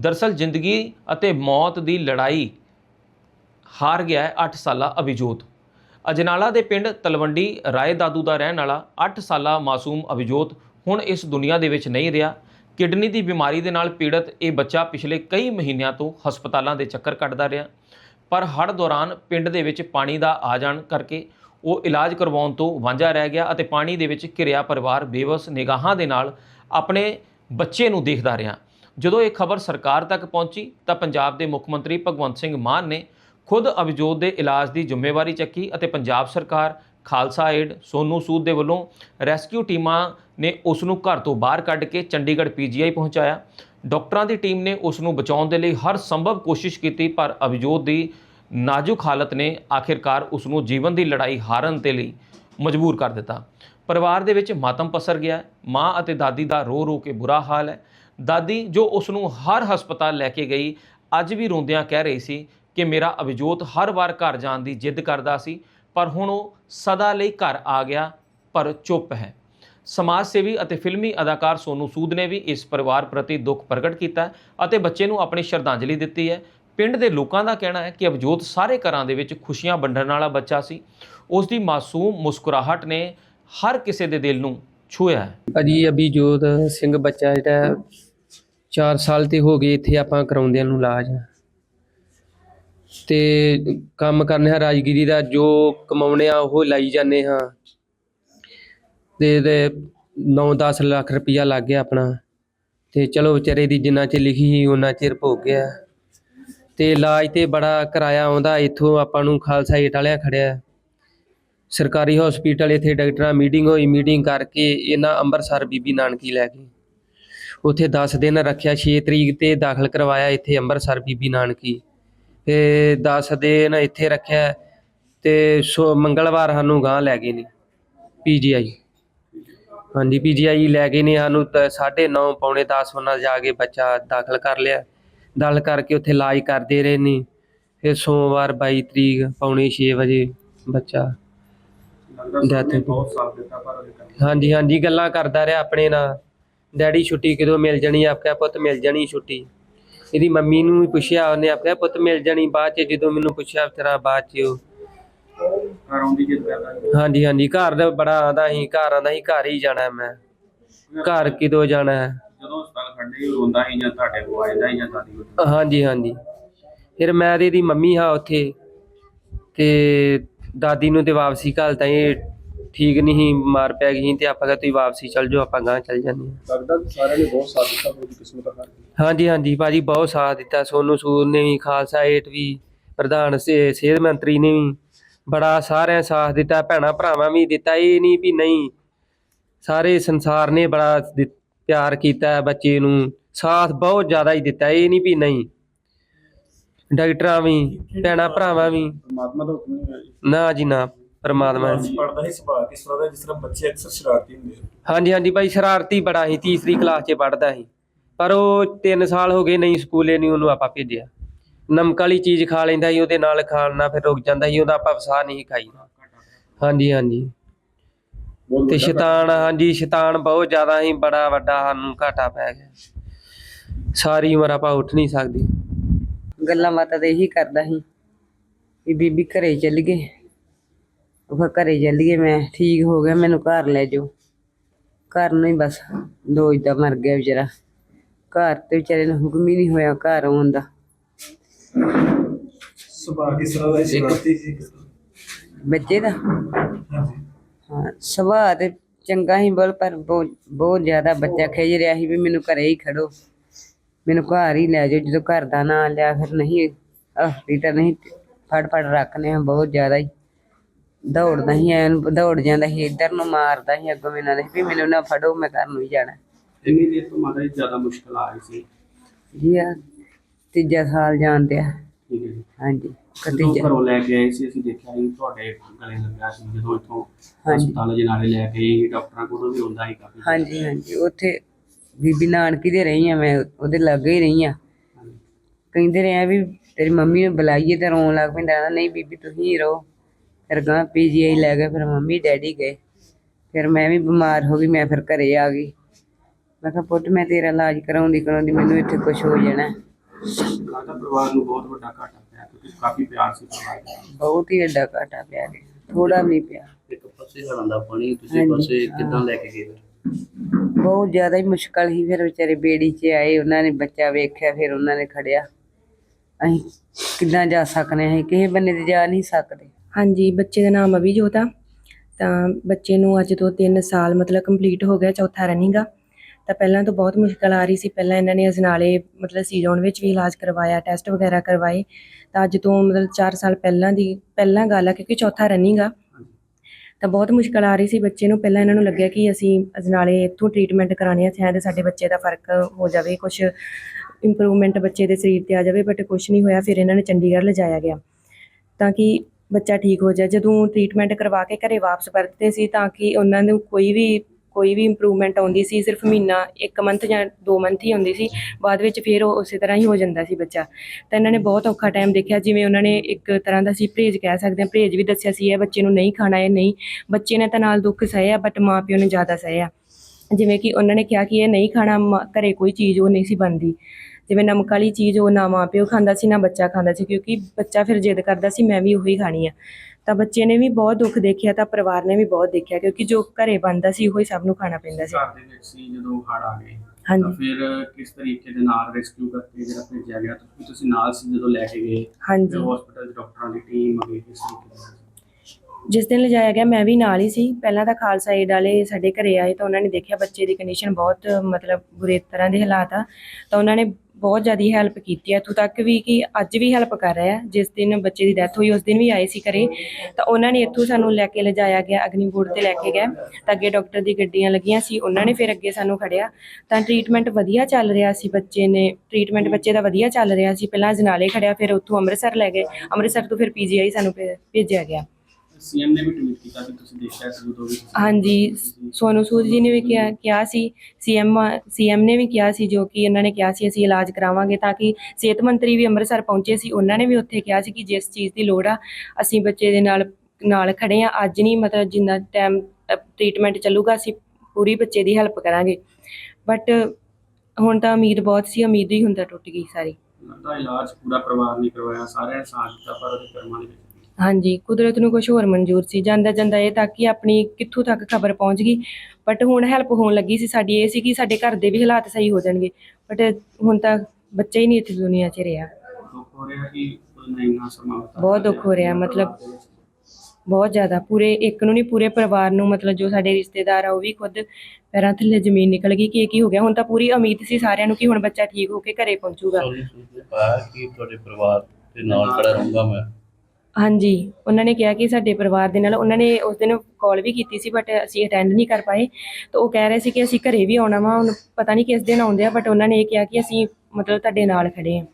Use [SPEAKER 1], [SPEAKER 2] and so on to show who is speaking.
[SPEAKER 1] ਦਰਸਲ ਜ਼ਿੰਦਗੀ ਅਤੇ ਮੌਤ ਦੀ ਲੜਾਈ ਹਾਰ ਗਿਆ ਹੈ 8 ਸਾਲਾ ਅਭਿਜੋਤ। ਅਜਨਾਲਾ ਦੇ ਪਿੰਡ ਤਲਵੰਡੀ ਰਾਏ ਦਾਦੂ ਦਾ ਰਹਿਣ ਵਾਲਾ 8 ਸਾਲਾ ਮਾਸੂਮ ਅਭਿਜੋਤ ਹੁਣ ਇਸ ਦੁਨੀਆ ਦੇ ਵਿੱਚ ਨਹੀਂ ਰਿਹਾ। ਕਿਡਨੀ ਦੀ ਬਿਮਾਰੀ ਦੇ ਨਾਲ ਪੀੜਤ ਇਹ ਬੱਚਾ ਪਿਛਲੇ ਕਈ ਮਹੀਨਿਆਂ ਤੋਂ ਹਸਪਤਾਲਾਂ ਦੇ ਚੱਕਰ ਕੱਟਦਾ ਰਿਹਾ। ਪਰ ਹੜ੍ਹ ਦੌਰਾਨ ਪਿੰਡ ਦੇ ਵਿੱਚ ਪਾਣੀ ਦਾ ਆ ਜਾਣ ਕਰਕੇ ਉਹ ਇਲਾਜ ਕਰਵਾਉਣ ਤੋਂ ਵਾਂਝਾ ਰਹਿ ਗਿਆ ਅਤੇ ਪਾਣੀ ਦੇ ਵਿੱਚ ਘਿਰਿਆ ਪਰਿਵਾਰ ਬੇਵਸ ਨਿਗਾਹਾਂ ਦੇ ਨਾਲ ਆਪਣੇ ਬੱਚੇ ਨੂੰ ਦੇਖਦਾ ਰਿਹਾ। ਜਦੋਂ ਇਹ ਖਬਰ ਸਰਕਾਰ ਤੱਕ ਪਹੁੰਚੀ ਤਾਂ ਪੰਜਾਬ ਦੇ ਮੁੱਖ ਮੰਤਰੀ ਭਗਵੰਤ ਸਿੰਘ ਮਾਨ ਨੇ ਖੁਦ ਅਭਜੋਤ ਦੇ ਇਲਾਜ ਦੀ ਜ਼ਿੰਮੇਵਾਰੀ ਚੱਕੀ ਅਤੇ ਪੰਜਾਬ ਸਰਕਾਰ, ਖਾਲਸਾ ਏਡ ਸੋਨੂ ਸੂਦ ਦੇ ਵੱਲੋਂ ਰੈਸਕਿਊ ਟੀਮਾਂ ਨੇ ਉਸ ਨੂੰ ਘਰ ਤੋਂ ਬਾਹਰ ਕੱਢ ਕੇ ਚੰਡੀਗੜ੍ਹ ਪੀਜੀਆਈ ਪਹੁੰਚਾਇਆ। ਡਾਕਟਰਾਂ ਦੀ ਟੀਮ ਨੇ ਉਸ ਨੂੰ ਬਚਾਉਣ ਦੇ ਲਈ ਹਰ ਸੰਭਵ ਕੋਸ਼ਿਸ਼ ਕੀਤੀ, ਪਰ ਅਭਜੋਤ ਦੀ ਨਾਜ਼ੁਕ ਹਾਲਤ ਨੇ ਆਖਿਰਕਾਰ ਉਸ ਨੂੰ ਜੀਵਨ ਦੀ ਲੜਾਈ ਹਾਰਨ ਦੇ ਲਈ ਮਜਬੂਰ ਕਰ ਦਿੱਤਾ। ਪਰਿਵਾਰ ਦੇ ਵਿੱਚ ਮਾਤਮ ਪਸਰ ਗਿਆ। ਮਾਂ ਅਤੇ ਦਾਦੀ ਦਾ ਰੋ ਰੋ ਕੇ ਬੁਰਾ ਹਾਲ ਹੈ। ਦਾਦੀ ਜੋ ਉਸ ਨੂੰ ਹਰ ਹਸਪਤਾਲ ਲੈ ਕੇ ਗਈ, ਅੱਜ ਵੀ ਰੋਂਦਿਆਂ ਕਹਿ ਰਹੀ ਸੀ ਕਿ ਮੇਰਾ ਅਭਿਜੋਤ ਹਰ ਵਾਰ ਘਰ ਜਾਣ ਦੀ ਜਿੱਦ ਕਰਦਾ ਸੀ, ਪਰ ਹੁਣ ਉਹ ਸਦਾ ਲਈ ਘਰ ਆ ਗਿਆ, ਪਰ ਚੁੱਪ ਹੈ। ਸਮਾਜ ਸੇਵੀ ਅਤੇ ਫਿਲਮੀ ਅਦਾਕਾਰ ਸੋਨੂ ਸੂਦ ਨੇ ਵੀ ਇਸ ਪਰਿਵਾਰ ਪ੍ਰਤੀ ਦੁੱਖ ਪ੍ਰਗਟ ਕੀਤਾ ਅਤੇ ਬੱਚੇ ਨੂੰ ਆਪਣੀ ਸ਼ਰਧਾਂਜਲੀ ਦਿੱਤੀ ਹੈ। ਪਿੰਡ ਦੇ ਲੋਕਾਂ ਦਾ ਕਹਿਣਾ ਹੈ ਕਿ ਅਭਜੋਤ ਸਾਰੇ ਘਰਾਂ ਦੇ ਵਿੱਚ ਖੁਸ਼ੀਆਂ ਵੰਡਣ ਵਾਲਾ ਬੱਚਾ ਸੀ। ਉਸ ਦੀ ਮਾਸੂਮ ਮੁਸਕਰਾਹਟ ਨੇ ਹਰ ਕਿਸੇ ਦੇ ਦਿਲ ਨੂੰ ਛੂਹਿਆ ਹੈ।
[SPEAKER 2] ਅਜੀ ਅਭਿਜੋਤ ਸਿੰਘ ਬੱਚਾ ਜਿਹੜਾ 4 ਸਾਲ ਤੇ ਹੋ ਗਏ ਇੱਥੇ ਆਪਾਂ ਕਰਾਉਂਦਿਆਂ ਨੂੰ ਇਲਾਜ। ਤੇ ਕੰਮ ਕਰਨੇ ਆ ਰਾਜਗੀਰੀ ਦਾ, ਜੋ ਕਮਾਉਣੇ ਆ ਉਹ ਲਾਈ ਜਾਂਦੇ ਹਾਂ। ਤੇ ਤੇ 9-10 ਲੱਖ ਰੁਪਈਆ ਲੱਗ ਗਿਆ ਆਪਣਾ। ਤੇ ਚਲੋ ਵਿਚਾਰੇ ਦੀ ਜਿੰਨਾ ਚ ਲਿਖੀ ਸੀ ਉਹਨਾਂ ਚਿਰ ਭੋਗ ਗਿਆ। ਤੇ ਇਲਾਜ ਤੇ ਬੜਾ ਕਿਰਾਇਆ ਆਉਂਦਾ, ਇੱਥੋਂ ਆਪਾਂ ਨੂੰ ਖਾਲਸਾ ਏਟ ਵਾਲਿਆਂ ਖੜਿਆ। ਸਰਕਾਰੀ ਹਸਪੀਟਲ ਇੱਥੇ ਡਾਕਟਰਾਂ ਮੀਟਿੰਗ ਹੋਈ, ਮੀਟਿੰਗ ਕਰਕੇ ਇਹਨਾਂ ਅੰਮ੍ਰਿਤਸਰ ਬੀਬੀ ਨਾਨਕੀ ਲੈ ਗਏ। ਉੱਥੇ 10 ਦਿਨ ਰੱਖਿਆ 6 ਤਰੀਕ ਤੇ ਦਾਖਲ ਕਰਵਾਇਆ ਇੱਥੇ ਅੰਮ੍ਰਿਤਸਰ ਬੀਬੀ ਨਾਨਕੀ। ਤੇ 10 ਦਿਨ ਇੱਥੇ ਰੱਖਿਆ ਤੇ ਸੋ ਮੰਗਲਵਾਰ ਸਾਨੂੰ ਗਾਂ ਲੈ ਗਏ ਨੇ ਪੀਜੀਆਈ ਹਾਂਜੀ ਪੀਜੀਆਈ ਲੈ ਗਏ ਨੇ ਸਾਨੂੰ ਤਾਂ 9:30 ਪੌਣੇ 10 ਉਹਨਾਂ ਜਾ ਕੇ ਬੱਚਾ ਦਾਖਲ ਕਰ ਲਿਆ। ਦਾਖਲ ਕਰਕੇ ਉੱਥੇ ਇਲਾਜ ਕਰਦੇ ਰਹੇ ਨੇ। ਫਿਰ ਸੋਮਵਾਰ 22 ਤਰੀਕ ਪੌਣੇ 6 ਵਜੇ ਬੱਚਾ ਡੈਥ
[SPEAKER 3] ਬਹੁਤ ਸਾਥ ਦਿੱਤਾ ਪਰ
[SPEAKER 2] ਹਾਂਜੀ ਹਾਂਜੀ ਗੱਲਾਂ ਕਰਦਾ ਰਿਹਾ ਆਪਣੇ ਨਾਲ। ਡੈਡੀ ਛੁੱਟੀ ਕਦੋਂ ਮਿਲ ਜਾਣੀ ਆਖਿਆ ਪੁੱਤ ਮਿਲ ਜਾਣੀ ਛੁੱਟੀ? ਇਹਦੀ ਮੰਮੀ ਨੂੰ ਵੀ ਪੁੱਛਿਆ ਉਹਨੇ ਆਖਿਆ ਪੁੱਤ ਮਿਲ ਜਾਣੀ ਬਾਅਦ ਚ ਜਦੋਂ ਮੈਨੂੰ ਪੁੱਛਿਆ ਤੇਰਾ ਬਾਅਦ ਚ। ਉਹ
[SPEAKER 3] ਘਰ ਆਉਂਦੀ ਜਿੱਦ ਕਰਦਾ? ਸੀ।
[SPEAKER 2] ਹਾਂਜੀ ਹਾਂਜੀ ਘਰ ਦਾ ਬੜਾ ਆਂਦਾ ਸੀ ਘਰ ਆਂਦਾ ਸੀ ਘਰ ਹੀ ਜਾਣਾ ਮੈਂ। ਘਰ ਕਿਦੋਂ ਜਾਣਾ? ਹੈ
[SPEAKER 3] ਜਦੋਂ ਹਸਪਤਾਲ ਖੜਨੇ ਉਹ ਰੋਂਦਾ ਸੀ ਜਾਂ ਤੁਹਾਡੇ ਕੋਲ ਆ ਜਾਂਦਾ ਸੀ ਜਾਂ ਦਾਦੀ ਕੋਲ?
[SPEAKER 2] ਹਾਂਜੀ ਹਾਂਜੀ। ਫਿਰ ਮੈਂ ਤੇ ਇਹਦੀ ਮੰਮੀ ਹਾਂ ਉੱਥੇ ਤੇ ਦਾਦੀ ਨੂੰ ਤੇ ਵਾਪਸੀ ਘੱਲਤਾ ਇਹ ਠੀਕ ਨਹੀਂ ਸੀ ਮਾਰ ਪੈ ਗਈ ਸੀ ਤੇ ਆਪਾਂ ਕਿਹਾ ਤੁਸੀਂ ਵਾਪਸੀ ਚੱਲ ਜਾਓ ਆਪਾਂ ਗਾਂ ਚੱਲ ਜਾਂਦੇ ਹਾਂ।
[SPEAKER 3] ਲੱਗਦਾ ਕਿ ਸਾਰਿਆਂ ਨੇ ਬਹੁਤ ਸਾਥ ਦਿੱਤਾ ਉਹਦੀ ਕਿਸਮਤ ਹਾਰ
[SPEAKER 2] ਹਾਂਜੀ ਹਾਂਜੀ ਭਾਜੀ ਬਹੁਤ ਸਾਥ ਦਿੱਤਾ ਸੋਨੂ ਸੂਦ ਨੇ ਵੀ ਖਾਲਸਾ ਏਟ ਵੀ ਪ੍ਰਧਾਨ ਸੇ- ਸਿਹਤ ਮੰਤਰੀ ਨੇ ਵੀ ਬੜਾ ਸਾਰਿਆਂ ਸਾਥ ਦਿੱਤਾ ਭੈਣਾ ਭਰਾਵਾਂ ਵੀ ਦਿੱਤਾ ਇਹ ਨਹੀਂ ਵੀ ਨਹੀਂ ਸਾਰੇ ਸੰਸਾਰ ਨੇ ਬੜਾ ਪਿਆਰ ਕੀਤਾ ਹੈ ਬੱਚੇ ਨੂੰ ਸਾਥ ਬਹੁਤ ਜ਼ਿਆਦਾ ਹੀ ਦਿੱਤਾ ਇਹ ਨਹੀਂ ਵੀ ਨਹੀਂ। ਡਾਕਟਰਾਂ ਵੀ ਭੈਣਾ ਭਰਾਵਾਂ ਵੀ।
[SPEAKER 3] ਪਰਮਾਤਮਾ ਦਾ ਹੁਕਮ ਨਹੀਂ ਹੋਇਆ ਜੀ।
[SPEAKER 2] ਨਾ ਜੀ ਨਾ। ਪਰਮਾਤਮਾ ਜੀ।
[SPEAKER 3] ਪੜਦਾ ਹੀ ਸੁਭਾਅ ਕਿਸ ਤਰ੍ਹਾਂ ਦਾ ਜਿਸ ਤਰ੍ਹਾਂ ਬੱਚੇ ਅਕਸਰ ਸ਼ਰਾਰਤੀ ਹੁੰਦੇ ਆ।
[SPEAKER 2] ਹਾਂਜੀ ਹਾਂਜੀ ਭਾਈ ਸ਼ਰਾਰਤੀ ਬੜਾ ਸੀ ਤੀਸਰੀ ਕਲਾਸ 'ਚ ਪੜਦਾ ਸੀ। ਪਰ ਉਹ 3 ਸਾਲ ਹੋ ਗਏ ਨਹੀਂ ਸਕੂਲੇ ਨਹੀਂ ਉਹਨੂੰ ਆਪਾਂ ਭੇਜਿਆ। ਨਮਕ ਵਾਲੀ ਚੀਜ਼ ਖਾ ਲੈਂਦਾ ਸੀ ਉਹਦੇ ਨਾਲ ਖਾਣ ਨਾਲ ਫਿਰ ਰੁਕ ਜਾਂਦਾ ਸੀ ਉਹਦਾ ਆਪਾਂ ਵਸਾ ਨਹੀਂ ਖਾਈ। ਹਾਂਜੀ ਹਾਂਜੀ।
[SPEAKER 3] ਬਹੁਤ
[SPEAKER 2] ਤੇ ਸ਼ੈਤਾਨ ਹਾਂਜੀ ਸ਼ੈਤਾਨ ਬਹੁਤ ਜ਼ਿਆਦਾ ਸੀ ਬੜਾ ਵੱਡਾ ਸਾਨੂੰ ਘਾਟਾ ਪੈ ਗਿਆ। ਸਾਰੀ ਉਮਰ ਆਪਾਂ ਉੱਠ ਨਹੀਂ ਸਕਦੇ।
[SPEAKER 4] ਗੱਲਾਂ ਬਾਤਾਂ ਤੇ ਇਹੀ ਕਰਦਾ ਸੀ ਵੀ ਬੀਬੀ ਘਰੇ ਚੱਲ ਗਏ। ਉਹ ਫਿਰ ਘਰੇ ਚੱਲ ਗਏ ਮੈਂ ਠੀਕ ਹੋ ਗਿਆ ਮੈਨੂੰ ਘਰ ਲੈ ਜਾਓ। ਘਰ ਨੂੰ ਹੀ ਬਸ ਦੋਜ ਦਾ ਮਰ ਗਿਆ ਵਿਚਾਰਾ। ਘਰ ਤੇ ਵਿਚਾਰੇ ਨੂੰ ਹੁਕਮ ਹੀ ਨਹੀਂ ਹੋਇਆ ਘਰ ਆਉਣ ਦਾ।
[SPEAKER 3] ਸੁਭਾਅ ਕਿਸ ਤਰ੍ਹਾਂ ਦਾ ਸੀ ਸ਼ਰਾਰਤੀ ਸੀ ਕਿਸ ਤਰ੍ਹਾਂ?
[SPEAKER 4] ਬੱਚੇ ਦਾ?
[SPEAKER 3] ਹਾਂਜੀ।
[SPEAKER 4] ਹਾਂ ਸੁਭਾਅ ਤੇ ਚੰਗਾ ਹੀ ਬੋਲ ਪਰ ਬਹੁਤ ਬਹੁਤ ਜ਼ਿਆਦਾ ਬੱਚਾ ਖਿਜ ਰਿਹਾ ਸੀ ਵੀ ਮੈਨੂੰ ਘਰੇ ਹੀ ਖੜੋ। ਮੈਨੂੰ ਘਰ ਹੀ ਲੈ ਜਾਓ ਜਦੋਂ ਘਰ ਦਾ ਨਾਂ ਲਿਆ ਫਿਰ ਨਹੀਂ ਹਸਪੀਟਲ ਤਾਂ ਨਹੀਂ ਫੜ ਫੜ ਰੱਖਨੇ ਆ ਬਹੁਤ ਜ਼ਿਆਦਾ ਹੀ। ਦੌੜਦਾ ਹੀ ਐਨ ਦੌੜ ਜਾਂਦਾ ਸੀ ਇੱਧਰ ਨੂੰ ਮਾਰਦਾ ਸੀ ਅੱਗੋਂ ਮੈਨੂੰ ਦੇ ਵੀ ਮੈਨੂੰ ਨਾ ਫੜੋ ਮੈਂ ਘਰ ਨੂੰ ਹੀ ਜਾਣਾ।
[SPEAKER 3] ਇੰਨੀ ਦੇਰ ਤੋਂ ਮਾਤਾ ਜੀ ਜ਼ਿਆਦਾ ਮੁਸ਼ਕਲ ਆ ਰਹੀ ਸੀ।
[SPEAKER 4] ਜੀ ਆ ਤੀਜਾ ਸਾਲ ਜਾਣਦੇ ਆ
[SPEAKER 3] ਠੀਕ ਹੈ ਜੀ।
[SPEAKER 4] ਹਾਂਜੀ
[SPEAKER 3] ਜਦੋਂ
[SPEAKER 4] ਤੀਜਾ
[SPEAKER 3] ਘਰੋਂ ਲੈ ਕੇ ਆਏ ਸੀ ਅਸੀਂ ਦੇਖਿਆ ਸੀ ਤੁਹਾਡੇ ਗਲੇ ਲੱਗਾ ਸੀ ਜਦੋਂ ਇੱਥੋਂ
[SPEAKER 4] ਹਾਂਜੀ।
[SPEAKER 3] ਹਸਪਤਾਲ ਦੇ ਨਾਲੇ ਲੈ ਕੇ ਆਏ ਸੀ, ਡਾਕਟਰਾਂ ਕੋਲੋਂ ਵੀ ਹੁੰਦਾ ਸੀ ਕਾਫੀ।
[SPEAKER 4] ਹਾਂਜੀ ਹਾਂਜੀ ਉੱਥੇ ਬੀਬੀ ਨਾਨਕੀ ਦੇ ਰਹੀ ਆ ਮੈਂ ਉਹਦੇ ਲਾਗੇ ਹੀ ਰਹੀ ਆ। ਕਹਿੰਦੇ ਰਹੇ ਆ ਵੀ ਤੇਰੀ ਮੰਮੀ ਨੂੰ ਬੁਲਾਈਏ ਤੇ ਰੋਣ ਲੱਗ ਪੈਂਦਾ ਨਹੀਂ ਬੀਬੀ ਤੁਸੀਂ ਹੀ ਰਹੋ। ਫਿਰ ਗਾਂ ਪੀਜੀਆਈ ਲੈ ਗਏ ਫਿਰ ਮੰਮੀ ਡੈਡੀ ਗਏ। ਫਿਰ ਮੈਂ ਵੀ ਬਿਮਾਰ ਹੋ ਗਈ ਮੈਂ ਫਿਰ ਘਰੇ ਆ ਗਈ। ਮੈਂ ਕਿਹਾ ਪੁੱਤ ਮੈਂ ਤੇਰਾ ਇਲਾਜ ਕਰਾਉਂਦੀ ਕਰਾਉਂਦੀ ਮੈਨੂੰ ਇੱਥੇ ਕੁਝ ਹੋ ਜਾਣਾ
[SPEAKER 3] ਲੱਗਦਾ ਪਰਿਵਾਰ ਨੂੰ ਬਹੁਤ ਵੱਡਾ ਘਾਟਾ ਪਿਆ ਕਿਉਂਕਿ ਕਾਫੀ ਪਿਆਰ ਸੀ ਪਰਿਵਾਰ ਦਾ।
[SPEAKER 4] ਬਹੁਤ ਹੀ ਵੱਡਾ ਘਾਟਾ ਪਿਆ ਜੀ ਥੋੜਾ ਨਹੀਂ ਪਿਆ।
[SPEAKER 5] ਇੱਕ ਪਾਸੇ ਹੜਾਂ ਦਾ ਪਾਣੀ ਦੂਜੇ
[SPEAKER 4] ਹਾਂਜੀ,
[SPEAKER 5] ਪਾਸੇ
[SPEAKER 4] ਹਾਂ।
[SPEAKER 5] ਕਿੱਦਾਂ ਲੈ ਕੇ ਗਏ
[SPEAKER 4] ਬਹੁਤ ਜ਼ਿਆਦਾ ਹੀ ਮੁਸ਼ਕਲ ਸੀ ਫਿਰ ਵਿਚਾਰੇ ਬੇੜੀ 'ਚ ਆਏ ਉਹਨਾਂ ਨੇ ਬੱਚਾ ਵੇਖਿਆ ਫਿਰ ਉਹਨਾਂ ਨੇ ਖੜਿਆ ਅਸੀਂ ਕਿੱਦਾਂ ਜਾ ਸਕਨੇ ਹਾਂ ਕਿਸੇ ਬੰਨੇ ਤੇ ਜਾ ਨਹੀਂ ਸਕਦੇ।
[SPEAKER 6] ਹਾਂਜੀ, ਬੱਚੇ ਦਾ ਨਾਮ ਅਭਿਜੋਤ ਆ ਤਾਂ ਬੱਚੇ ਨੂੰ ਅੱਜ ਤੋਂ 3 ਸਾਲ ਮਤਲਬ ਕੰਪਲੀਟ ਹੋ ਗਿਆ ਚੌਥਾ ਰਨਿੰਗ ਆ। ਤਾਂ ਪਹਿਲਾਂ ਤੋਂ ਬਹੁਤ ਮੁਸ਼ਕਲ ਆ ਰਹੀ ਸੀ। ਪਹਿਲਾਂ ਇਹਨਾਂ ਨੇ ਅਜਨਾਲੇ ਮਤਲਬ ਸੀਜ਼ਨ ਵਿੱਚ ਵੀ ਇਲਾਜ ਕਰਵਾਇਆ ਟੈਸਟ ਵਗੈਰਾ ਕਰਵਾਏ। ਤਾਂ ਅੱਜ ਤੋਂ ਮਤਲਬ 4 ਸਾਲ ਪਹਿਲਾਂ ਦੀ, ਪਹਿਲਾਂ ਗੱਲ ਆ ਕਿਉਂਕਿ ਚੌਥਾ ਰਨਿੰਗ ਆ। ਤਾਂ ਬਹੁਤ ਮੁਸ਼ਕਲ ਆ ਰਹੀ ਸੀ ਬੱਚੇ ਨੂੰ। ਪਹਿਲਾਂ ਇਹਨਾਂ ਨੂੰ ਲੱਗਿਆ ਕਿ ਅਸੀਂ ਅਜਨਾਲੇ ਇੱਥੋਂ ਟ੍ਰੀਟਮੈਂਟ ਕਰਾਉਣੀ ਆ, ਸ਼ਾਇਦ ਸਾਡੇ ਬੱਚੇ ਦਾ ਫ਼ਰਕ ਹੋ ਜਾਵੇ ਕੁਝ ਇੰਪਰੂਵਮੈਂਟ ਬੱਚੇ ਦੇ ਸਰੀਰ ਤੇ ਆ ਜਾਵੇ ਬਟ ਕੁਝ ਨਹੀਂ ਹੋਇਆ। ਫਿਰ ਇਹਨਾਂ ਨੇ ਚੰਡੀਗੜ੍ਹ ਲਿਜਾਇਆ ਗਿਆ। ਤਾਂ ਕਿ ਬੱਚਾ ਠੀਕ ਹੋ ਜਾਏ, ਜਦੋਂ ਟ੍ਰੀਟਮੈਂਟ ਕਰਵਾ ਕੇ ਘਰੇ ਵਾਪਸ ਪਰਤਦੇ ਸੀ ਤਾਂ ਕਿ ਉਹਨਾਂ ਨੂੰ ਕੋਈ ਵੀ ਕੋਈ ਵੀ ਇੰਪਰੂਵਮੈਂਟ ਆਉਂਦੀ ਸੀ, ਸਿਰਫ ਮਹੀਨਾ, ਇੱਕ ਮੰਥ ਜਾਂ ਦੋ ਮੰਥ ਹੀ ਹੁੰਦੀ ਸੀ, ਬਾਅਦ ਵਿੱਚ ਫਿਰ ਉਹ ਉਸੇ ਤਰ੍ਹਾਂ ਹੀ ਹੋ ਜਾਂਦਾ ਸੀ ਬੱਚਾ। ਤਾਂ ਇਹਨਾਂ ਨੇ ਬਹੁਤ ਔਖਾ ਟਾਈਮ ਦੇਖਿਆ, ਜਿਵੇਂ ਉਹਨਾਂ ਨੇ ਇੱਕ ਤਰ੍ਹਾਂ ਦਾ ਸੀ ਪਰਹੇਜ਼ ਕਹਿ ਸਕਦੇ ਹਾਂ, ਪਰਹੇਜ਼ ਵੀ ਦੱਸਿਆ ਸੀ, ਇਹ ਬੱਚੇ ਨੂੰ ਨਹੀਂ ਖਾਣਾ, ਇਹ ਨਹੀਂ, ਬੱਚੇ ਨੇ ਤਾਂ ਨਾਲ ਦੁੱਖ ਸਹਿਆ ਬਟ ਮਾਪਿਓ ਨੇ ਜ਼ਿਆਦਾ ਸਹਿਆ। ਜਿਵੇਂ ਕਿ ਉਹਨਾਂ ਨੇ ਕਿਹਾ ਕਿ ਇਹ ਨਹੀਂ ਖਾਣਾ, ਮ- ਘਰੇ ਕੋਈ ਚੀਜ਼ ਉਹ ਨਹੀਂ ਸੀ ਬਣਦੀ। ਜਿਵੇਂ ਨਮਕ ਵਾਲੀ ਚੀਜ਼ ਉਹ ਨਾ ਮਾਂ ਪਿਓ ਖਾਂਦਾ ਸੀ ਨਾ ਬੱਚਾ ਖਾਂਦਾ ਸੀ ਕਿਉਂਕਿ ਬੱਚਾ ਫਿਰ ਜਿੱਦ ਕਰਦਾ ਸੀ ਮੈਂ ਵੀ ਉਹੀ ਖਾਣੀ ਆ। ਤਾਂ ਬੱਚੇ ਨੇ ਵੀ ਬਹੁਤ ਦੁੱਖ ਦੇਖਿਆ ਤਾਂ ਪਰਿਵਾਰ ਨੇ ਵੀ ਬਹੁਤ ਦੇਖਿਆ ਕਿਉਂਕਿ ਜੋ ਘਰੇ ਬਣਦਾ ਸੀ ਉਹੀ ਸਭ ਨੂੰ ਖਾਣਾ ਪੈਂਦਾ ਸੀ।
[SPEAKER 3] ਘਰ ਦੇ ਵਿੱਚ ਸੀ ਜਦੋਂ ਹੜ ਆ ਗਏ ਤਾਂ
[SPEAKER 6] ਹਾਂਜੀ।
[SPEAKER 3] ਫਿਰ ਕਿਸ ਤਰੀਕੇ ਦੇ ਨਾਲ ਰੈਸਕਿਊ ਕਰਕੇ ਜਿਹੜਾ ਭੇਜਿਆ ਗਿਆ? ਤੁਸੀਂ ਤੁਸੀਂ ਨਾਲ ਸੀ ਜਦੋਂ ਲੈ ਕੇ ਗਏ?
[SPEAKER 6] ਹਾਂਜੀ।
[SPEAKER 3] ਹਸਪੀਟਲ ਦੇ ਡਾਕਟਰਾਂ ਦੀ ਟੀਮ ਅਗੇ ਕਿਸ ਤਰੀਕੇ ਨਾਲ?
[SPEAKER 6] ਜਿਸ ਦਿਨ ਲਿਜਾਇਆ ਗਿਆ ਮੈਂ ਵੀ ਨਾਲ ਹੀ ਸੀ। ਪਹਿਲਾਂ ਤਾਂ ਖਾਲਸਾ ਏਡ ਵਾਲੇ ਸਾਡੇ ਘਰੇ ਆਏ ਤਾਂ ਉਹਨਾਂ ਨੇ ਦੇਖਿਆ ਬੱਚੇ ਦੀ ਕੰਡੀਸ਼ਨ ਬਹੁਤ ਮਤਲਬ ਬੁਰੇ ਤਰ੍ਹਾਂ ਦੇ ਹਾਲਾਤ ਆ। ਤਾਂ ਉਹਨਾਂ ਨੇ ਬਹੁਤ ਜ਼ਿਆਦਾ ਹੈਲਪ ਕੀਤੀ ਹੈ। ਇੱਥੋਂ ਤੱਕ ਵੀ ਕਿ ਅੱਜ ਵੀ ਹੈਲਪ ਕਰ ਰਿਹਾ ਆ ਜਿਸ ਦਿਨ ਬੱਚੇ ਦੀ ਡੈਥ ਹੋਈ, ਉਸ ਦਿਨ ਵੀ ਆਏ ਸੀ ਘਰੇ। ਤਾਂ ਉਹਨਾਂ ਨੇ ਇੱਥੋਂ ਸਾਨੂੰ ਲੈ ਕੇ ਲਿਜਾਇਆ ਗਿਆ ਅਗਨੀਪੁਰ ਤੇ ਲੈ ਕੇ ਗਏ ਤਾਂ ਅੱਗੇ ਡਾਕਟਰ ਦੀ ਗੱਡੀਆਂ ਲੱਗੀਆਂ ਸੀ, ਉਹਨਾਂ ਨੇ ਫਿਰ ਅੱਗੇ ਸਾਨੂੰ ਖੜਿਆ। ਤਾਂ ਟ੍ਰੀਟਮੈਂਟ ਵਧੀਆ ਚੱਲ ਰਿਹਾ ਸੀ ਬੱਚੇ ਨੇ। ਟ੍ਰੀਟਮੈਂਟ ਬੱਚੇ ਦਾ ਵਧੀਆ ਚੱਲ ਰਿਹਾ ਸੀ। ਪਹਿਲਾਂ ਜਨਾਲੇ ਖੜਿਆ, ਫਿਰ ਉੱਥੋਂ ਅੰਮ੍ਰਿਤਸਰ ਲੈ ਗਏ। ਅੰਮ੍ਰਿਤਸਰ ਤੋਂ ਫਿਰ ਪੀਜੀਆਈ ਸਾਨੂੰ ਭੇਜਿਆ ਗਿਆ।
[SPEAKER 3] ਸੀਐਮ ਨੇ ਵੀ ਟਵੀਟ ਕੀਤਾ ਕਿ ਤੁਸੀਂ ਦੇਖਿਆ ਸੀ ਉਦੋਂ ਵੀ
[SPEAKER 6] ਹਾਂਜੀ ਸੋਨੂ ਸੂਦ ਜੀ ਨੇ ਵੀ ਕਿਹਾ ਕਿਹਾ ਸੀ ਸੀਐਮ ਸੀਐਮ ਨੇ ਵੀ ਕਿਹਾ ਸੀ ਜੋ ਕਿ ਇਹਨਾਂ ਨੇ ਕਿਹਾ ਸੀ ਅਸੀਂ ਇਲਾਜ ਕਰਾਵਾਂਗੇ ਤਾਂ ਕਿ ਸਿਹਤ ਮੰਤਰੀ ਵੀ ਅੰਮ੍ਰਿਤਸਰ ਪਹੁੰਚੇ ਸੀ ਉਹਨਾਂ ਨੇ ਵੀ ਉੱਥੇ ਕਿਹਾ ਸੀ ਕਿ ਜਿਸ ਚੀਜ਼ ਦੀ ਲੋੜ ਆ ਅਸੀਂ ਬੱਚੇ ਦੇ ਨਾਲ ਨਾਲ ਖੜੇ ਆ ਅੱਜ ਨਹੀਂ ਮਤਲਬ ਜਿੰਨਾ ਟਾਈਮ ਟ੍ਰੀਟਮੈਂਟ ਚੱਲੂਗਾ ਅਸੀਂ ਪੂਰੀ ਬੱਚੇ ਦੀ ਹੈਲਪ ਕਰਾਂਗੇ। ਬਟ ਹੁਣ ਤਾਂ ਉਮੀਦ ਬਹੁਤ ਸੀ ਉਮੀਦ ਹੀ ਹੁੰਦਾ ਟੁੱਟ ਗਈ ਸਾਰੀ।
[SPEAKER 3] ਲੱਗਦਾ ਇਲਾਜ ਪੂਰਾ ਪਰਿਵਾਰ ਨੇ ਕਰਵਾਇਆ ਸਾਰਿਆਂ ਨੇ ਸਾਥ ਦਿੱਤਾ ਪਰ ਉਹਦੇ ਕਰਮਾਂ ਦੇ ਵਿੱਚ
[SPEAKER 6] ਹਾਂਜੀ ਕੁਦਰਤ ਨੂੰ ਕੁਝ ਹੋਰ ਮਨਜ਼ੂਰ ਸੀ। ਜਾਂਦਾ ਜਾਂਦਾ ਇਹ ਤੱਕ ਕਿ ਆਪਣੀ ਕਿੱਥੋਂ ਤੱਕ ਖਬਰ ਪਹੁੰਚ ਗਈ। ਬਟ ਹੁਣ ਹੈਲਪ ਹੋਣ ਲੱਗੀ ਸੀ ਸਾਡੀ ਇਹ ਸੀ ਕਿ ਸਾਡੇ ਘਰ ਦੇ ਵੀ ਹਾਲਾਤ ਸਹੀ ਹੋ ਜਾਣਗੇ। ਬਟ ਹੁਣ ਤਾਂ ਬੱਚਾ ਹੀ ਨਹੀਂ ਇੱਥੇ ਦੁਨੀਆ 'ਚ ਰਿਹਾ।
[SPEAKER 3] ਦੁੱਖ ਹੋ ਰਿਹਾ ਕਿ ਉਹਨੇ ਇੰਨਾ ਸਮਾਂ ਬਿਤਾਇਆ।
[SPEAKER 6] ਬਹੁਤ ਦੁੱਖ ਹੋ ਰਿਹਾ, ਮਤਲਬ ਬਹੁਤ ਜ਼ਿਆਦਾ। ਪੂਰੇ ਇੱਕ ਨੂੰ ਨਹੀਂ ਪੂਰੇ ਪਰਿਵਾਰ ਨੂੰ ਮਤਲਬ ਜੋ ਸਾਡੇ ਰਿਸ਼ਤੇਦਾਰ ਆ ਉਹ ਵੀ ਖੁਦ ਪੈਰਾਂ ਥੱਲੇ ਜ਼ਮੀਨ ਨਿਕਲ ਗਈ ਕਿ ਇਹ ਕੀ ਹੋ ਗਿਆ। ਹੁਣ ਤਾਂ ਪੂਰੀ ਉਮੀਦ ਸੀ ਸਾਰਿਆਂ ਨੂੰ ਕਿ ਹੁਣ ਬੱਚਾ ਠੀਕ ਹੋ ਕੇ ਘਰੇ ਪਹੁੰਚੂਗਾ।
[SPEAKER 5] ਨੇ ਪਾਇਆ ਕਿ ਤੁਹਾਡੇ ਪਰਿਵਾਰ ਦੇ ਨਾਲ ਖੜਾ ਰਹੂੰਗਾ ਮੈਂ।
[SPEAKER 6] ਹਾਂਜੀ, ਉਹਨਾਂ ਨੇ ਕਿਹਾ ਕਿ ਸਾਡੇ ਪਰਿਵਾਰ ਦੇ ਨਾਲ ਉਹਨਾਂ ਨੇ ਉਸ ਦਿਨ ਕਾਲ ਵੀ ਕੀਤੀ ਸੀ ਬਟ ਅਸੀਂ ਅਟੈਂਡ ਨਹੀਂ ਕਰ ਪਾਏ। ਤਾਂ ਉਹ ਕਹਿ ਰਹੇ ਸੀ ਕਿ ਅਸੀਂ ਘਰੇ ਵੀ ਆਉਣਾ ਵਾ, ਹੁਣ ਪਤਾ ਨਹੀਂ ਕਿਸ ਦਿਨ ਆਉਂਦੇ ਆ ਬਟ ਉਹਨਾਂ ਨੇ ਇਹ ਕਿਹਾ ਕਿ ਅਸੀਂ ਮਤਲਬ ਤੁਹਾਡੇ ਨਾਲ ਖੜੇ ਹਾਂ